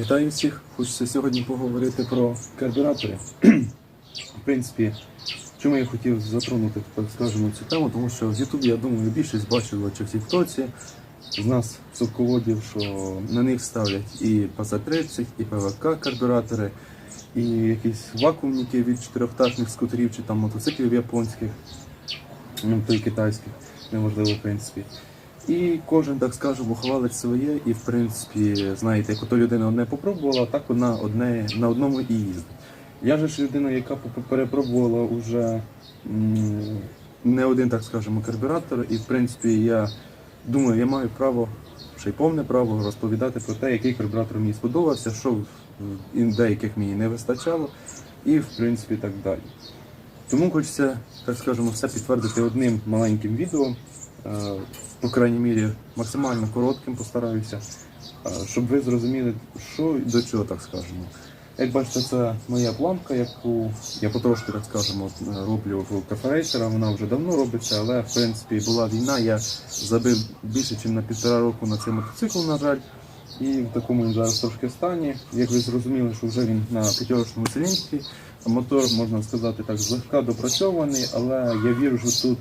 Вітаю всіх! Хочеться сьогодні поговорити про карбюратори. В принципі, чому я хотів затронути, так скажемо, цю тему, тому що в Ютубі, я думаю, більшість бачила чи в Тіктоці з нас, совководів, що на них ставлять і ПАЗа-30, і ПВК карбюратори, і якісь вакуумники від чотирьохтачних скутерів чи там мотоциклів японських, ну, то й китайських, неможливо, в принципі. І кожен, так скажемо, хвалить своє, і в принципі, знаєте, як ото людина одне попробувала, так вона одне на одному і їздить. Я же ж людина, яка перепробувала вже не один, так скажемо, карбюратор, і в принципі я думаю, я маю право, ще й повне право розповідати про те, який карбюратор мені сподобався, що в- деяких мені не вистачало, і в принципі так далі. Тому хочеться, так скажемо, все підтвердити одним маленьким відео. По крайній мірі, максимально коротким постараюся, щоб ви зрозуміли, що і до чого, так скажемо. Як бачите, це моя планка, яку я потрошки, так скажемо, роблю в каферейсера. Вона вже давно робиться, але в принципі була війна. Я забив більше, ніж на півтора року на цей мотоцикл, на жаль. І в такому він зараз трошки стані. Як ви зрозуміли, що вже він на п'ятерочному циліндрі. Мотор, можна сказати так, злегка допрацьований, але я вірю, що тут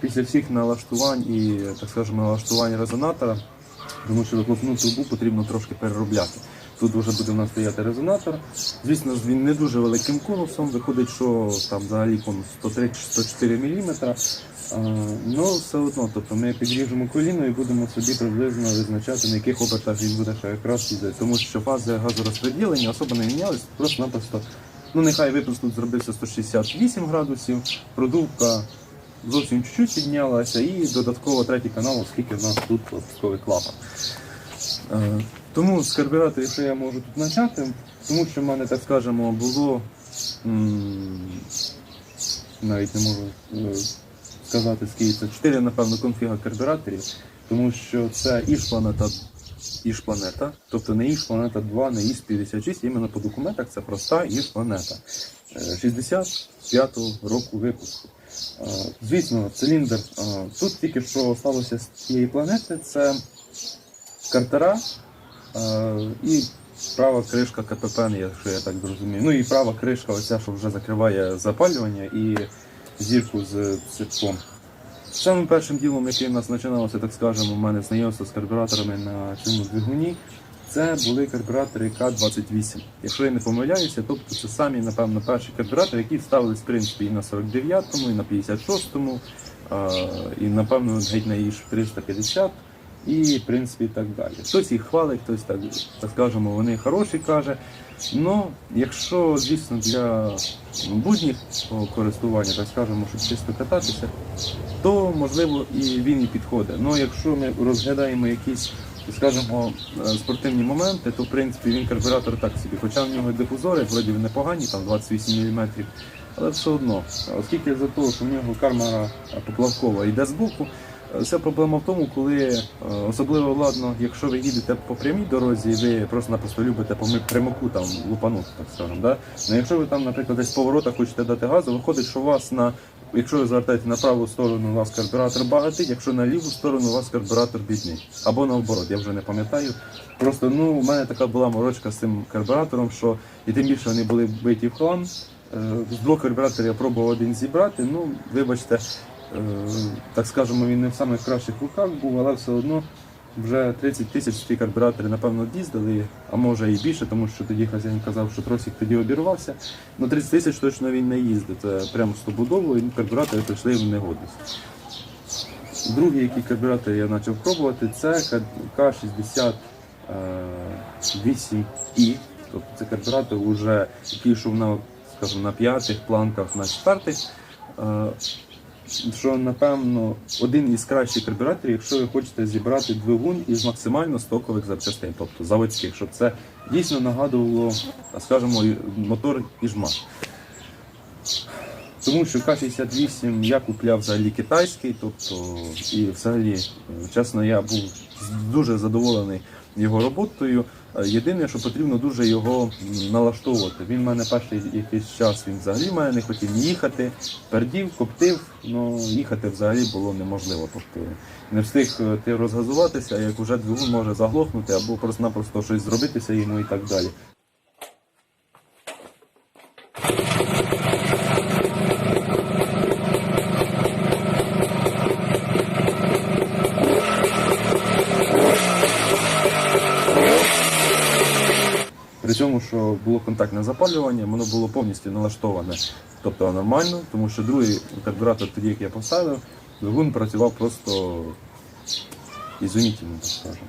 після всіх налаштувань і, так скажемо, налаштувань резонатора, тому що вихлопну трубу потрібно трошки переробляти. Тут вже буде у нас стояти резонатор. Звісно він не дуже великим конусом, виходить, що там взагалі конус 103-104 мм. Ну, все одно, тобто ми підріжемо коліно і будемо собі приблизно визначати, на яких обертах він буде ще якраз їздити. Тому що фази газорозподілення особо не мінялись, просто-напросто, ну нехай випуск тут зробився 168 градусів, продувка зовсім чуть-чуть піднялася і додатково третій канал, оскільки в нас тут додатковий клапан. Е, Тому з карбюраторів, що я можу тут почати, тому що в мене, так скажемо, було навіть не можу е, сказати, скільки це 4, напевно, конфіга карбюраторів, тому що це іж планета. Іж планета, тобто не іж планета 2, не іж 56, іменно по документах це проста іж планета. Е, 65-го року випуску. Е, Звісно, циліндр. е, Тут тільки що сталося з цієї планети, це картера е, і права кришка КПП, якщо я так зрозумію. Ну і права кришка, оця, що вже закриває запалювання і зірку з ципком. Самим першим ділом, яке в нас починалося, так скажемо, у мене знайомство з карбюраторами на цьому двигуні, це були карбюратори К-28. Якщо я не помиляюся, тобто це самі, напевно, перші карбюратори, які ставились в принципі і на 49-му, і на 56-му, е, і напевно геть на іж 350 і в принципі так далі. Хтось їх хвалить, хтось так, так скажемо, вони хороші каже. Ну, якщо, звісно, для будніх користування, так скажемо, щоб чисто кататися, то можливо і він і підходить. Ну якщо ми розглядаємо якісь, скажімо, е, спортивні моменти, то в принципі він карбюратор так собі. Хоча в нього дифузори вроді непогані, там 28 мм, але все одно, оскільки за того, що в нього камера е, поплавкова йде збоку. е, Вся проблема в тому, коли особливо ладно, якщо ви їдете по прямій дорозі, ви просто-напросто любите по прямоку там лупанути, так скажемо. Да? Ну, якщо ви там, наприклад, десь поворота хочете дати газу, виходить, що у вас на Якщо ви звертаєте на праву сторону, у вас карбюратор багатий, якщо на ліву сторону, у вас карбюратор бідний. Або наоборот, я вже не пам'ятаю. Просто ну, у мене така була морочка з цим карбюратором, що і тим більше вони були биті в хлам. Е, З двох карбюраторів я пробував один зібрати. Ну, вибачте, е, так скажемо, він не в самих кращих руках був, але все одно вже 30 тисяч ці карбюратори, напевно, їздили, а може і більше, тому що тоді хазяїн казав, що тросик тоді обірвався. Ну 30 тисяч точно він не їздить. Це прямо стобудово, і карбюратори прийшли в негодність. Другий, який карбюратор я почав пробувати, це К68І. Тобто це карбюратор, вже, який йшов на, скажімо, на п'ятих планках, на четвертих. Що напевно один із кращих карбюраторів, якщо ви хочете зібрати двигун із максимально стокових запчастин, тобто заводських, щоб це дійсно нагадувало, скажімо, мотор Іжма. Тому що К-68 я купляв взагалі китайський, тобто і взагалі, чесно, я був дуже задоволений його роботою. Е, Єдине, що потрібно дуже його налаштовувати. Він в мене перший якийсь час він взагалі мене не хотів ні їхати, пердів, коптив, ну їхати взагалі було неможливо. Тобто не встиг е, ти розгазуватися, як вже двигун може заглохнути або просто-напросто щось зробитися йому і так далі. Цьому, що було контактне запалювання, воно було повністю налаштоване, тобто нормально, тому що другий карбюратор, тоді як я поставив, двигун працював просто ізумітельно, так скажемо.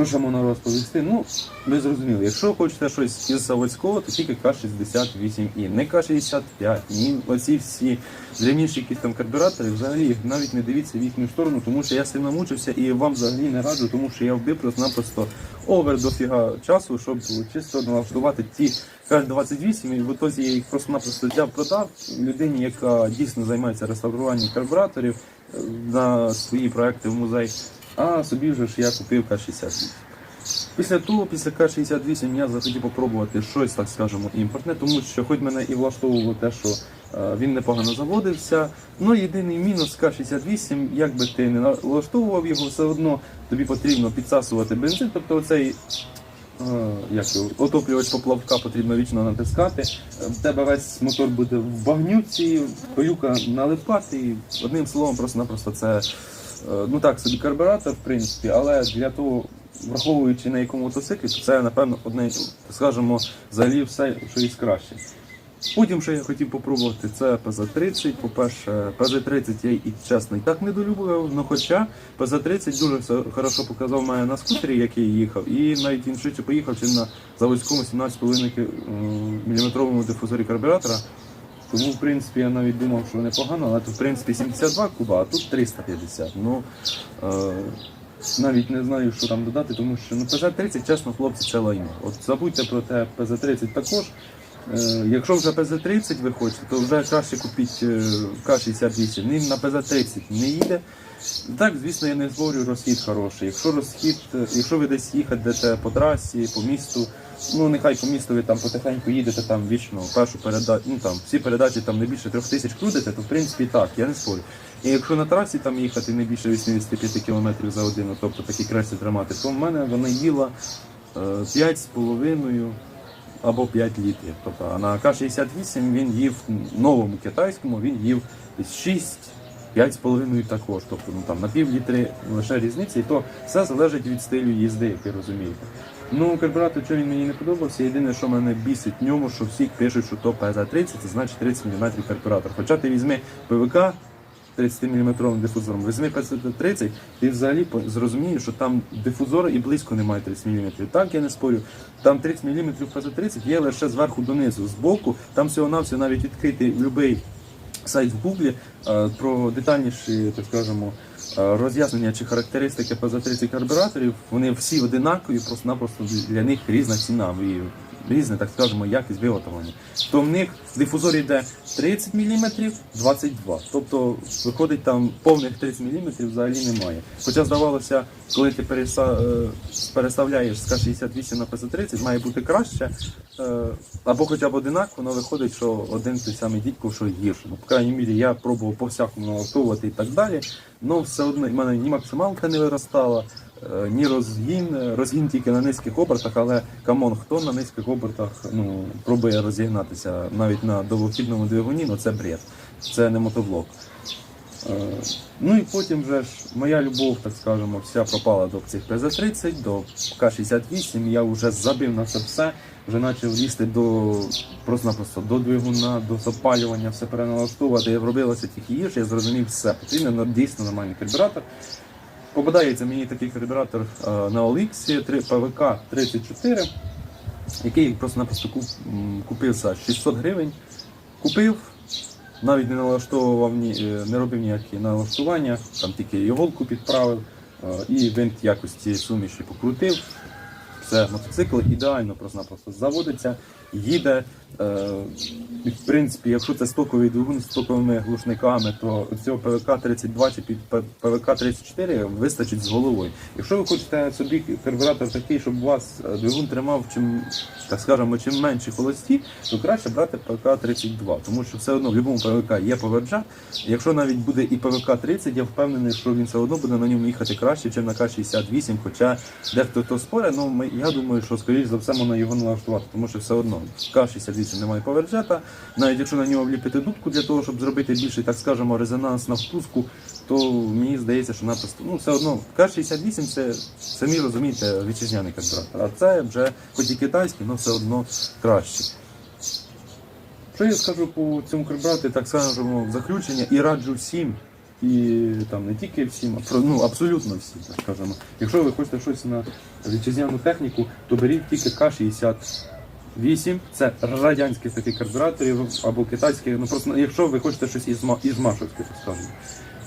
Що ще можна розповісти? Ну, ви зрозуміли, якщо хочете щось із заводського, то тільки К68І. Не К65, ні оці всі древніші якісь там карбюратори, взагалі навіть не дивіться в їхню сторону, тому що я сильно мучився і вам взагалі не раджу, тому що я вбив просто-напросто овер дофіга часу, щоб чисто налаштувати ті К28, і в ітозі я їх просто-напросто взяв, продав людині, яка дійсно займається реставруванням карбюраторів е, на свої проекти в музей. А собі вже ж я купив К-68. Після того, після К-68 я захотів попробувати щось, так скажемо, імпортне, тому що хоч мене і влаштовувало те, що е, він непогано заводився. Ну єдиний мінус К-68, як би ти не налаштовував його, все одно тобі потрібно підсасувати бензин, тобто оцей. е, Як отоплювач поплавка потрібно вічно натискати. Е, В тебе весь мотор буде в багнюці, пилюка налипати. І одним словом, просто-напросто це ну так собі карбюратор, в принципі, але для того, враховуючи на якому мотоциклі, то це напевно одне, скажімо, взагалі все, що із краще. Потім, що я хотів попробувати, це PZ30. По-перше, PZ30 я і чесно і так недолюбував, але хоча PZ30 дуже все хорошо показав мене на скутері, який їхав, і навіть він поїхав, чим на заводському 17,5 мм дифузорі карбюратора. Тому, в принципі, я навіть думав, що непогано, але тут, в принципі, 72 куба, а тут 350. Ну, е, навіть не знаю, що там додати, тому що ну, ПЗ-30, чесно, хлопці, це лайно. От забудьте про те, ПЗ-30 також. Е, якщо вже ПЗ-30 ви хочете, то вже краще купіть е, К-68. Ним на ПЗ-30 не їде. Так, звісно, я не говорю, розхід хороший. Якщо розхід, е, якщо ви десь їхати по трасі, по місту, ну нехай по місту ви там потихеньку їдете там вічно, першу передачу, ну там всі передачі там не більше трьох тисяч крутите, то в принципі так, я не спорю. І якщо на трасі там їхати не більше 85 км за годину, тобто такі кресі тримати, то в мене вона їла е, 5,5 або 5 літрів. Тобто, а на К-68 він їв новому китайському, він їв 6 5,5 також, тобто ну, там, на пів літри лише різниця, і то все залежить від стилю їзди, як ви розумієте. Ну, карбюратор, що він мені не подобався, єдине, що мене бісить в ньому, що всі пишуть, що то ПЗ-30, це значить 30 мм карбюратор. Хоча ти візьми ПВК 30-мм дифузором, візьми ПЗ-30, ти взагалі зрозумієш, що там дифузора і близько немає 30 мм. Так, я не спорю. Там 30 мм ПЗ-30 є лише зверху донизу, збоку, там всього-навсього навіть відкритий будь-який сайт в Гуглі е, про детальніші, так скажемо, е, роз'яснення чи характеристики ПЗ-30 карбюраторів. Вони всі одинакові, просто-напросто для них різна ціна і різна, так скажемо, якість виготовлення. То в них дифузор йде 30 мм, 22. Тобто виходить там повних 30 мм взагалі немає. Хоча здавалося, коли ти е, переставляєш з К68 на ПЗ-30, має бути краще. е, Або хоча б одинаково, але виходить, що один той самий дідько, що гірше. Ну, по крайній мірі, я пробував по всякому налаштовувати і так далі. але все одно в мене ні максималка не виростала, ні розгін. Розгін тільки на низьких обертах, але камон, хто на низьких обертах ну, пробує розігнатися навіть на довгохідному двигуні, ну це бред. Це не мотоблок. Е, Ну і потім вже ж моя любов, так скажемо, вся пропала до цих ПЗ-30, до К-68. Я вже забив на це все, вже почав лізти до просто-напросто до двигуна, до запалювання, все переналаштовувати. Я робилося тільки гірше, я зрозумів все. Потрібен дійсно нормальний карбюратор. Попадається мені такий карбюратор е, на OLX 3 ПВК 34, який просто-напросто куп, купив за 600 гривень. Купив, навіть не налаштовував е, не робив ніякі налаштування, там тільки іголку підправив е, і винт якості суміші покрутив. це мотоцикл ідеально просто-напросто заводиться, їде. Е, в принципі, якщо це стоковий двигун з стоковими глушниками, то цього ПВК 32 чи під ПВК 34 вистачить з головою. Якщо ви хочете собі карбюратор такий, щоб у вас е, двигун тримав чим, так скажемо, чим менші холості, то краще брати ПВК 32, тому що все одно в будь-якому ПВК є поверджа. Якщо навіть буде і ПВК 30, я впевнений, що він все одно буде на ньому їхати краще, ніж на К-68, хоча дехто хто спорить, ну я думаю, що скоріш за все можна його налаштувати, тому що все одно в К-68 немає поверджета, навіть якщо на нього вліпити дудку для того, щоб зробити більший, так скажемо, резонанс на впуску, то мені здається, що напросто ну все одно К-68 це самі розумієте вітчизняний карбюратор, а це вже хоч і китайський, але все одно краще. Що я скажу по цьому карбюраторі, так скажемо, заключення і раджу всім, і там не тільки всім, а ну абсолютно всім, так скажемо. Якщо ви хочете щось на вітчизняну техніку, то беріть тільки К-68, це радянський такий карбюратор або китайський, ну просто якщо ви хочете щось із, із машовських, скажемо.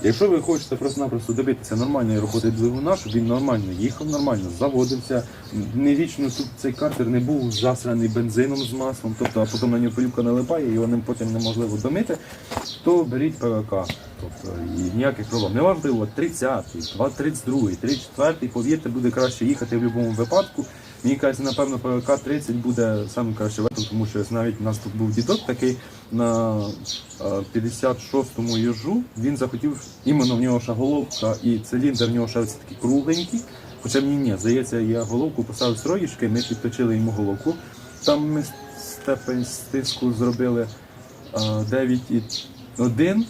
Якщо ви хочете просто-напросто добитися нормальної роботи двигуна, щоб він нормально їхав, нормально заводився, не вічно тут цей картер не був засраний бензином з маслом, тобто а потім на нього пилюка налипає, і його потім неможливо домити, то беріть ПВК. Тобто і ніяких проблем. Неважливо, 30-й, 32-й, 34-й, повірте, буде краще їхати в будь-якому випадку. Мені кажеться, напевно, ПВК 30 буде саме краще варіант, тому що навіть у нас тут був дідок такий на е, 56-му їжу. Він захотів іменно в нього ще головка і циліндр в нього ще ось такий кругленький. Хоча мені ні, здається, я головку поставив строїшки, ми підточили йому головку. Там ми степень стиску зробили е, 9,1.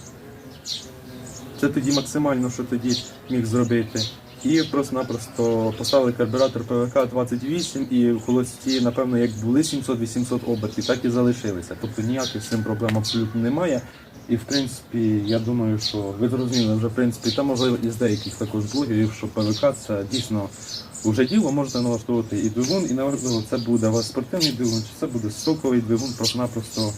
Це тоді максимально, що тоді міг зробити. І просто-напросто поставили карбюратор ПВК 28 і в холості, напевно, як були 700-800 обертів, так і залишилися. Тобто ніяких з цим проблем абсолютно немає. І в принципі, я думаю, що ви зрозуміли вже в принципі, та можливо і з деяких також блогерів, що ПВК це дійсно вже діло, можете налаштовувати і двигун, і наважливо, це буде у вас спортивний двигун, чи це буде соковий двигун, просто-напросто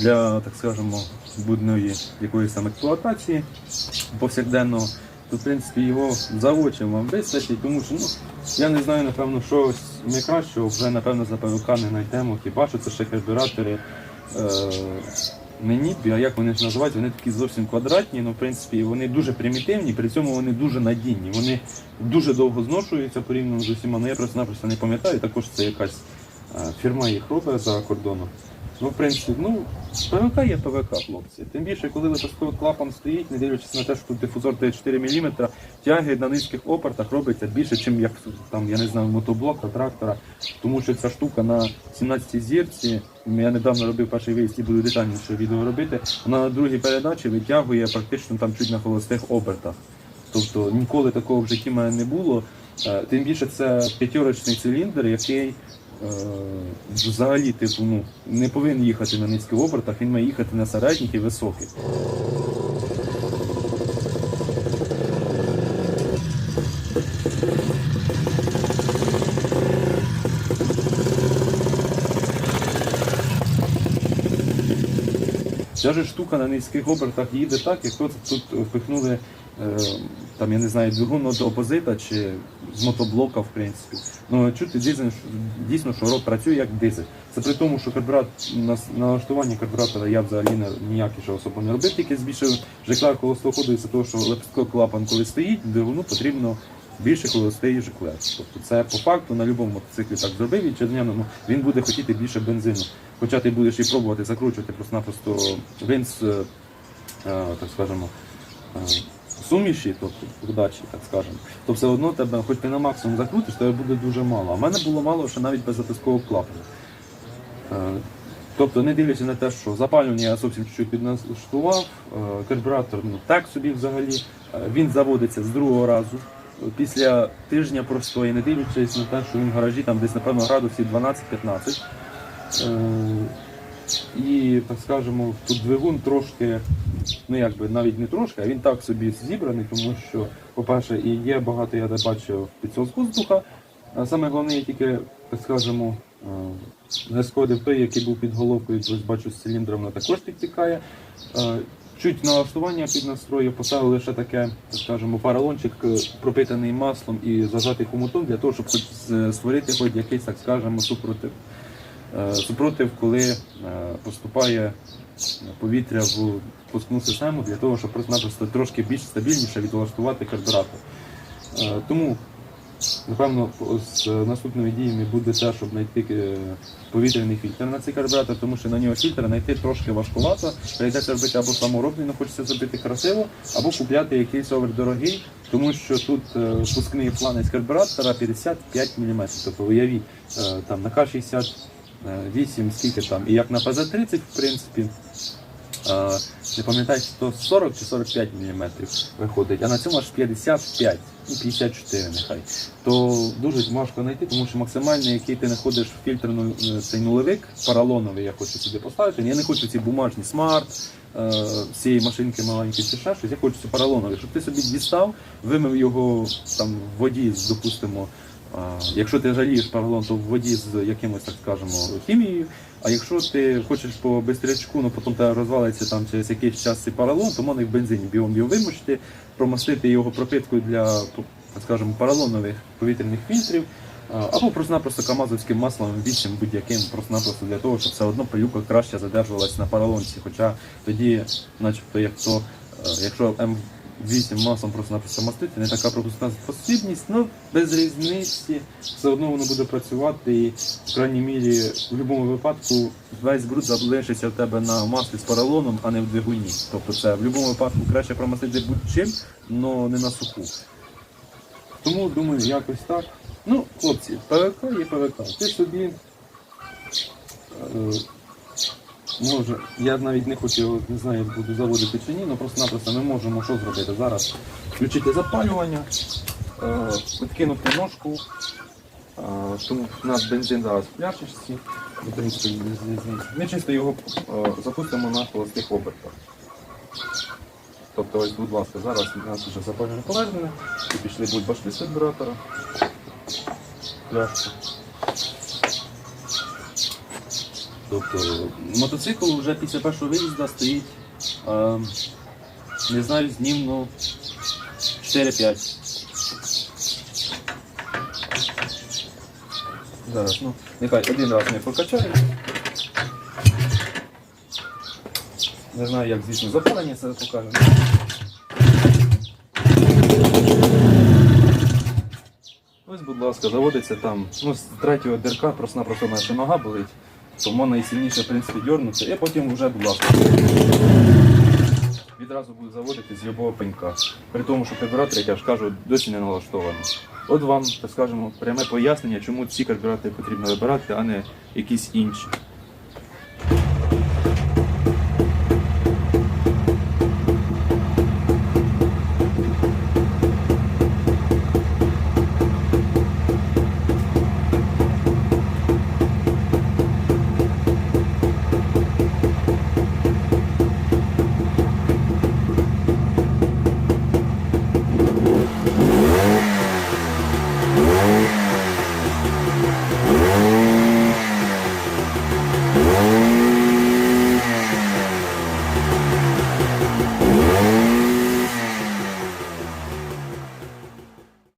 для, так скажемо, будної якоїсь там експлуатації повсякденного, то в принципі його заочим вам вистачить, тому що ну, я не знаю, напевно, щось найкращого вже напевно за ПВК не знайдемо. Хіба що це ще карбюратори е, не а як вони ж називають, вони такі зовсім квадратні, але в принципі вони дуже примітивні, при цьому вони дуже надійні. Вони дуже довго зношуються порівняно з усіма. Ну я просто-напросто не пам'ятаю, також це якась е, фірма їх робить за кордоном. Ну, в принципі, ну, ПВК є ПВК, хлопці. Тим більше, коли випусковий клапан стоїть, не дивлячись на те, що тут дифузор 4 мм, тяги на низьких опертах робиться більше, ніж як там, я не знаю, мотоблока, трактора. Тому що ця штука на 17 зірці, я недавно робив перший виїзд і буду детальніше відео робити, вона на другій передачі витягує практично там чуть на холостих обертах. Тобто ніколи такого в житті в мене не було. Е, Тим більше це п'ятьорочний циліндр, який взагалі типу, ну, не повинен їхати на низьких обертах, він має їхати на середніх і високих. Ця же штука на низьких обертах їде так, як тут, тут впихнули е, там, я не знаю, двигун від опозита чи з мотоблока, в принципі. Ну, чути дизель, дійсно, що рот працює як дизель. Це при тому, що карбюратор, на налаштуванні карбюратора я взагалі ніякі ще особо не робив, тільки збільшив жеклер холостого із-за того, що лепестковий клапан, коли стоїть, двигуну потрібно більше холостий жеклер. Тобто це по факту на будь-якому мотоциклі так зробив, і черв'яному він буде хотіти більше бензину. Хоча ти будеш і пробувати закручувати просто-напросто винс, е, е, так скажемо, е, суміші, тобто подачі, так скажемо, то все одно тебе, хоч ти на максимум закрутиш, тебе буде дуже мало. А в мене було мало, що навіть без затискового клапану. Е, Тобто, не дивлячись на те, що запалювання я зовсім чуть-чуть підналаштував, е, карбюратор ну, так собі взагалі, е, він заводиться з другого разу. Після тижня простої, не дивлячись на те, що він в гаражі там десь, напевно, градусів 12-15. І, так скажемо, тут двигун трошки, ну якби навіть не трошки, а він так собі зібраний, тому що, по-перше, і є багато, я бачив підсос воздуха. А саме головне, я тільки, так скажемо, е, не сходив той, який був під головкою, ось бачу з циліндром, вона також підтікає. Е, Чуть налаштування під настрою поставили лише таке, так скажемо, паралончик е, пропитаний маслом і зажатий хомутом для того, щоб створити хоч якийсь, так скажемо, супротив. Е, Супротив, коли е, поступає повітря в пускну систему для того, щоб просто-напросто трошки більш стабільніше відлаштувати карбюратор. Е, Тому, напевно, з наступними діями буде те, щоб знайти повітряний фільтр на цей карбюратор, тому що на нього фільтр знайти трошки важкувато. Прийдеться робити або саморобний, але хочеться зробити красиво, або купляти якийсь овердорогий, тому що тут пускний фланець карбюратора 55 мм. Тобто уявіть, там на К-68, скільки там, і як на ПЗ-30, в принципі. Е, Не пам'ятаю, то 40 чи 45 мм виходить, а на цьому аж 55, ну 54 нехай. То дуже важко знайти, тому що максимальний, який ти знаходиш в фільтр е, цей нулевик, поролоновий, я хочу сюди поставити. Я не хочу ці бумажні смарт, е, цієї машинки маленької чи ще щось, я хочу ці поролонові, щоб ти собі дістав, вимив його там в воді, допустимо. Якщо ти жалієш поролон, то в воді з якимось, так скажемо, хімією. А якщо ти хочеш по бистрячку, ну потім тебе розвалиться там через якийсь час цей поролон, то можна і в бензині біом його вимочити, промастити його пропиткою для, так скажемо, поролонових повітряних фільтрів. Або просто-напросто камазовським маслом 8 будь-яким, просто-напросто для того, щоб все одно пилюка краще задержувалась на поролонці. Хоча тоді, начебто, як то, е, якщо М8 маслом просто-напросто мастити, не така пропускна спосібність, ну без різниці, все одно воно буде працювати і в крайній мірі в будь-якому випадку весь бруд залишиться в тебе на маслі з поролоном, а не в двигуні. Тобто це в будь-якому випадку краще промастити будь-чим, але не на суху. Тому думаю, якось так. Ну, хлопці, ПВК є ПВК. Ти собі. Е, може, я навіть не хочу, не знаю, як буду заводити чи ні, але просто-напросто ми можемо що зробити зараз. Включити запалювання, е, відкинути ножку. Е, тому у нас бензин зараз в пляшечці. в. Ми чисто його е, запустимо на холостих обертах. Тобто, ось, будь ласка, зараз у нас вже запалювання повернене, і пішли будь башки з карбюратора. Пляшка. Тобто мотоцикл вже після першого виїзду стоїть, е, не знаю, з ним, ну, 4-5. Зараз, ну, нехай один раз ми покачаємо. Не знаю, як звісно запалення це покаже. Ось, будь ласка, заводиться там. Ну, з третього дирка просто-напросто наша нога болить, то найсильніше і сильніше, в принципі, дьорнуться і потім вже, будь ласка. Відразу буде заводити з любого пенька. При тому, що карбюратор, я ж кажу, досі не налаштований. От вам, так скажемо, пряме пояснення, чому ці карбюратори потрібно вибирати, а не якісь інші.